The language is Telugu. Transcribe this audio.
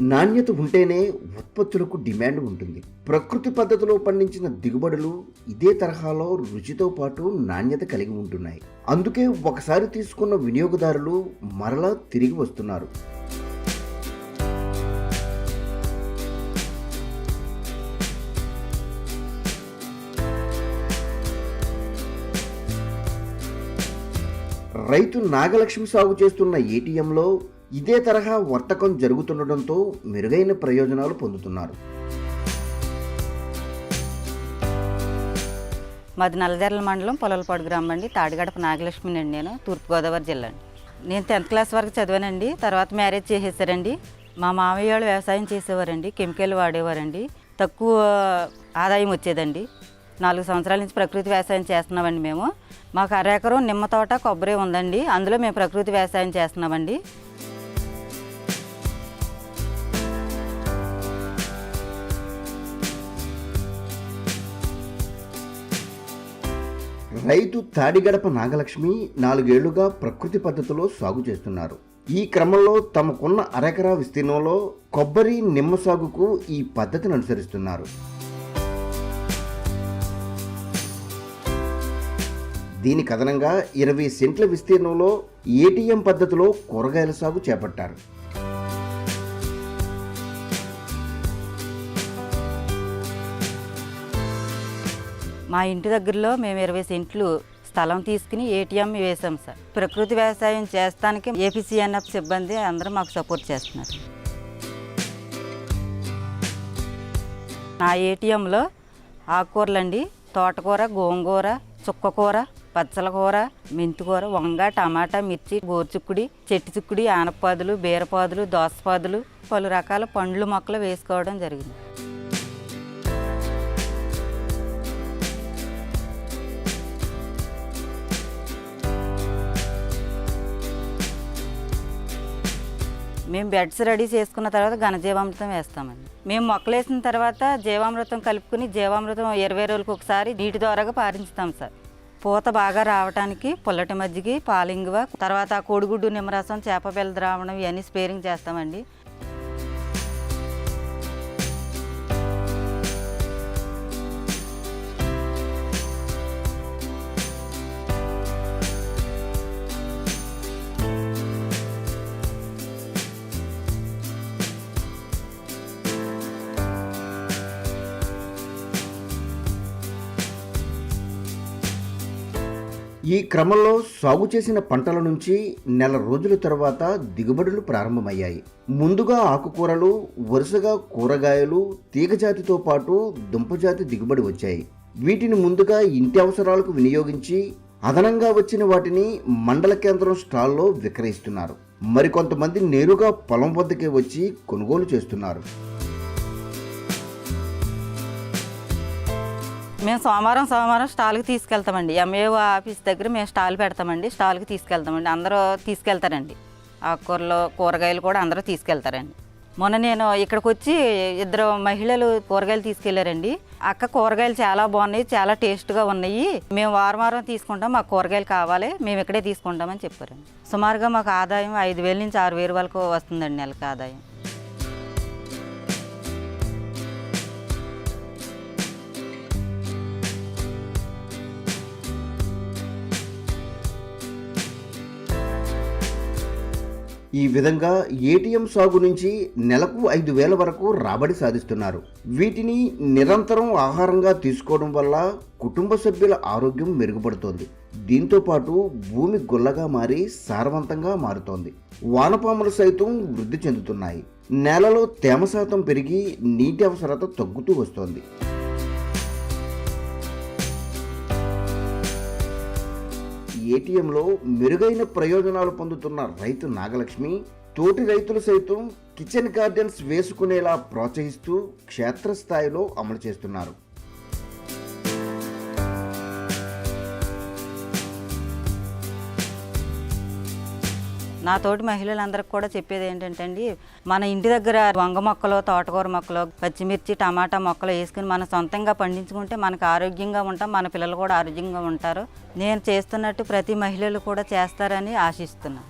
నాణ్యత ఉంటేనే ఉత్పత్తులకు డిమాండ్ ఉంటుంది. ప్రకృతి పద్ధతిలో పండించిన దిగుబడులు ఇదే తరహాలో రుచితో పాటు నాణ్యత కలిగి ఉంటున్నాయి. అందుకే ఒకసారి తీసుకున్న వినియోగదారులు మరలా తిరిగి వస్తున్నారు. రైతు నాగలక్ష్మి సాగు చేస్తున్న ఏటీఎంలో ఇదే తరహా వర్తకం జరుగుతుండటంతో మెరుగైన ప్రయోజనాలు పొందుతున్నారు. మాది నల్లజర్ల మండలం పొలలపాడు గ్రామం అండి. తాడిగడప నాగలక్ష్మిని అండి నేను తూర్పుగోదావరి జిల్లా అండి. నేను టెన్త్ క్లాస్ వరకు చదివానండి. తర్వాత మ్యారేజ్ చేసేసారండి. మా మామయ్య వాళ్ళు వ్యవసాయం చేసేవారండి. కెమికల్ వాడేవారండి. తక్కువ ఆదాయం వచ్చేదండి. నాలుగు సంవత్సరాల నుంచి ప్రకృతి వ్యవసాయం చేస్తున్నామండి మేము. మాకు అరెకరం నిమ్మ తోట కొబ్బరి ఉందండి. అందులో మేము ప్రకృతి వ్యవసాయం చేస్తున్నామండి. రైతు తాడిగడప నాగలక్ష్మి నాలుగేళ్ళుగా ప్రకృతి పద్ధతిలో సాగు చేస్తున్నారు. ఈ క్రమంలో తమకున్న అరెకరా విస్తీర్ణంలో కొబ్బరి నిమ్మ సాగుకు ఈ పద్ధతిని అనుసరిస్తున్నారు. దీని కథనంగా ఇరవై సెంట్ల విస్తీర్ణంలో ఏటీఎం పద్ధతిలో కూరగాయల సాగు చేపట్టారు. మా ఇంటి దగ్గరలో మేము ఇరవై సెంట్లు స్థలం తీసుకుని ఏటీఎం వేసాం సార్. ప్రకృతి వ్యవసాయం చేస్తానికి ఏపీసీఎన్ఎఫ్ సిబ్బంది అందరూ మాకు సపోర్ట్ చేస్తున్నారు. నా ఏటీఎంలో ఆకుకూరలండి తోటకూర గోంగూర చుక్కకూర పచ్చల కూర మెంతికూర వంగ టమాటా మిర్చి గోర్చుక్కుడి చెట్టు చిక్కుడి ఆనపాదులు బీరపాదులు దోసపాదులు పలు రకాల పండ్లు మొక్కలు వేసుకోవడం జరిగింది. మేము బెడ్స్ రెడీ చేసుకున్న తర్వాత ఘనజీవామృతం వేస్తామండి. మేము మొక్కలు వేసిన తర్వాత జీవామృతం కలుపుకుని జీవామృతం ఇరవై రోజులకు ఒకసారి నీటి ద్వారాగా పారించుతాం సార్. పూత బాగా రావడానికి పుల్లటి మజ్జిగి పాలింగువ తర్వాత కోడిగుడ్డు నిమ్మరసం చేప పిల్ల ద్రావణం ఇవన్నీ స్పేరింగ్ చేస్తామండి. ఈ క్రమంలో సాగు చేసిన పంటల నుంచి నెల రోజుల తర్వాత దిగుబడులు ప్రారంభమయ్యాయి. ముందుగా ఆకుకూరలు వరుసగా కూరగాయలు తీగజాతితో పాటు దుంపజాతి దిగుబడి వచ్చాయి. వీటిని ముందుగా ఇంటి అవసరాలకు వినియోగించి అదనంగా వచ్చిన వాటిని మండల కేంద్రం స్టాల్లో విక్రయిస్తున్నారు. మరికొంతమంది నేరుగా పొలం వద్దకే వచ్చి కొనుగోలు చేస్తున్నారు. మేము సోమవారం సోమవారం స్టాల్కి తీసుకెళ్తామండి. ఎంఏఓ ఆఫీస్ దగ్గర మేము స్టాల్ పెడతామండి. స్టాల్కి తీసుకెళ్తామండి. అందరూ తీసుకెళ్తారండి. ఆకుకూరలు కూరగాయలు కూడా అందరూ తీసుకెళ్తారండి. మొన్న నేను ఇక్కడికి వచ్చి ఇద్దరు మహిళలు కూరగాయలు తీసుకెళ్ళారండి. అక్క కూరగాయలు చాలా బాగున్నాయి చాలా టేస్ట్గా ఉన్నాయి. మేము వారం వారం తీసుకుంటాం మాకు కూరగాయలు కావాలి మేము ఇక్కడే తీసుకుంటామని చెప్పారండి. సుమారుగా మాకు ఆదాయం ఐదు వేల నుంచి ఆరు వేలు వరకు వస్తుందండి నెలకు ఆదాయం. ఈ విధంగా ఏటీఎం సాగు నుంచి నెలకు ఐదు వేల వరకు రాబడి సాధిస్తున్నారు. వీటిని నిరంతరం ఆహారంగా తీసుకోవడం వల్ల కుటుంబ సభ్యుల ఆరోగ్యం మెరుగుపడుతోంది. దీంతో పాటు భూమి గుల్లగా మారి సారవంతంగా మారుతోంది. వానపాములు సైతం వృద్ధి చెందుతున్నాయి. నేలలో తేమ శాతం పెరిగి నీటి అవసరత తగ్గుతూ వస్తోంది. ఏటీఎంలో మెరుగైన ప్రయోజనాలు పొందుతున్న రైతు నాగలక్ష్మి తోటి రైతులు సైతం కిచెన్ గార్డెన్స్ వేసుకునేలా ప్రోత్సహిస్తూ క్షేత్రస్థాయిలో అమలు చేస్తున్నారు. నా తోటి మహిళలందరికీ కూడా చెప్పేది ఏంటంటే అండి మన ఇంటి దగ్గర వంగ మొక్కలు తోటకూర మొక్కలు పచ్చిమిర్చి టమాటా మొక్కలు వేసుకుని మనం సొంతంగా పండించుకుంటే మనకు ఆరోగ్యంగా ఉంటాం మన పిల్లలు కూడా ఆరోగ్యంగా ఉంటారు. నేను చేస్తున్నట్టు ప్రతి మహిళలు కూడా చేస్తారని ఆశిస్తున్నాను